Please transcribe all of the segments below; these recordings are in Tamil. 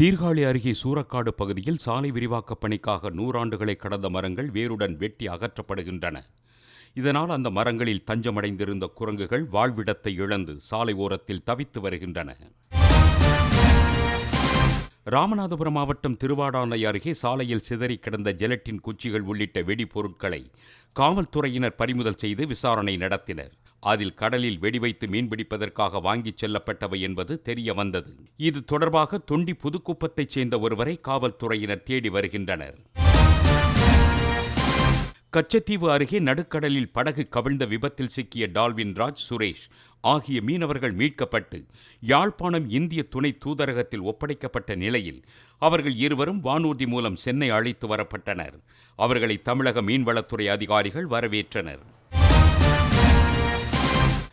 சீர்காழி அருகே சூரக்காடு பகுதியில் சாலை விரிவாக்கப் பணிக்காக நூறாண்டுகளை கடந்த மரங்கள் வேருடன் வெட்டி அகற்றப்படுகின்றன. இதனால் அந்த மரங்களில் தஞ்சமடைந்திருந்த குரங்குகள் வாழ்விடத்தை இழந்து சாலை ஓரத்தில் தவித்து வருகின்றன. ராமநாதபுரம் மாவட்டம் திருவாடானை அருகே சாலையில் சிதறி கிடந்த ஜெலட்டின் குச்சிகள் உள்ளிட்ட வெடிப்பொருட்களை காவல்துறையினர் பறிமுதல் செய்து விசாரணை நடத்தினர். அதில் கடலில் வெடிவைத்து மீன்பிடிப்பதற்காக வாங்கிச் செல்லப்பட்டவை என்பது தெரிய வந்தது. இது தொடர்பாக தொண்டி புதுக்குப்பத்தைச் சேர்ந்த ஒருவரை காவல்துறையினர் தேடி வருகின்றனர். கச்சத்தீவு அருகே நடுக்கடலில் படகு கவிழ்ந்த விபத்தில் சிக்கிய டால்வின் ராஜ் சுரேஷ் ஆகிய மீனவர்கள் மீட்கப்பட்டு யாழ்ப்பாணம் இந்திய துணை தூதரகத்தில் ஒப்படைக்கப்பட்ட நிலையில் அவர்கள் இருவரும் வானூர்தி மூலம் சென்னை அழைத்து வரப்பட்டனர். அவர்களை தமிழக மீன்வளத்துறை அதிகாரிகள் வரவேற்றனர்.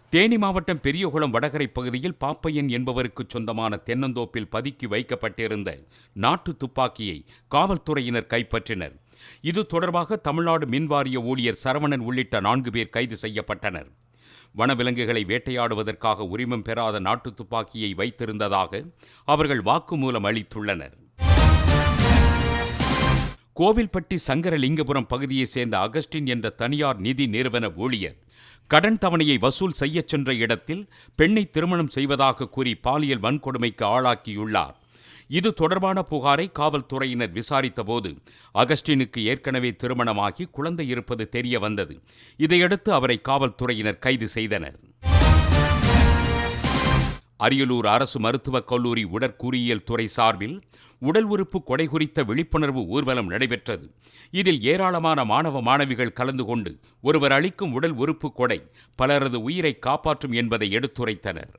தேனி மாவட்டம் பெரியகுளம் வடகரை பகுதியில் பாப்பையன் என்பவருக்கு சொந்தமான தென்னந்தோப்பில் பதுக்கி வைக்கப்பட்டிருந்த நாட்டு துப்பாக்கியை காவல்துறையினர் கைப்பற்றினர். இது தொடர்பாக தமிழ்நாடு மின்வாரிய ஊழியர் சரவணன் உள்ளிட்ட நான்கு பேர் கைது செய்யப்பட்டனர். வனவிலங்குகளை வேட்டையாடுவதற்காக உரிமம் பெறாத நாட்டு துப்பாக்கியை வைத்திருந்ததாக அவர்கள் வாக்குமூலம் அளித்துள்ளனர். கோவில்பட்டி சங்கரலிங்கபுரம் பகுதியைச் சேர்ந்த அகஸ்டின் என்ற தனியார் நிதி நிறுவன ஊழியர் கடன் தவணையை வசூல் செய்யச் சென்ற இடத்தில் பெண்ணை திருமணம் செய்வதாக கூறி பாலியல் வன்கொடுமைக்கு ஆளாக்கியுள்ளார். இது தொடர்பான புகாரை காவல்துறையினர் விசாரித்தபோது அகஸ்டினுக்கு ஏற்கனவே திருமணமாகி குழந்தை இருப்பது தெரிய வந்தது. இதையடுத்து அவரை காவல்துறையினர் கைது செய்தனர். அரியலூர் அரசு மருத்துவக் கல்லூரி உடற்கூறியியல் துறை சார்பில் உடல் உறுப்பு கொடை குறித்த விழிப்புணர்வு ஊர்வலம் நடைபெற்றது. இதில் ஏராளமான மாணவ மாணவிகள் கலந்து கொண்டு ஒருவர் அளிக்கும் உடல் உறுப்பு கொடை பலரது உயிரை காப்பாற்றும் என்பதை எடுத்துரைத்தனர்.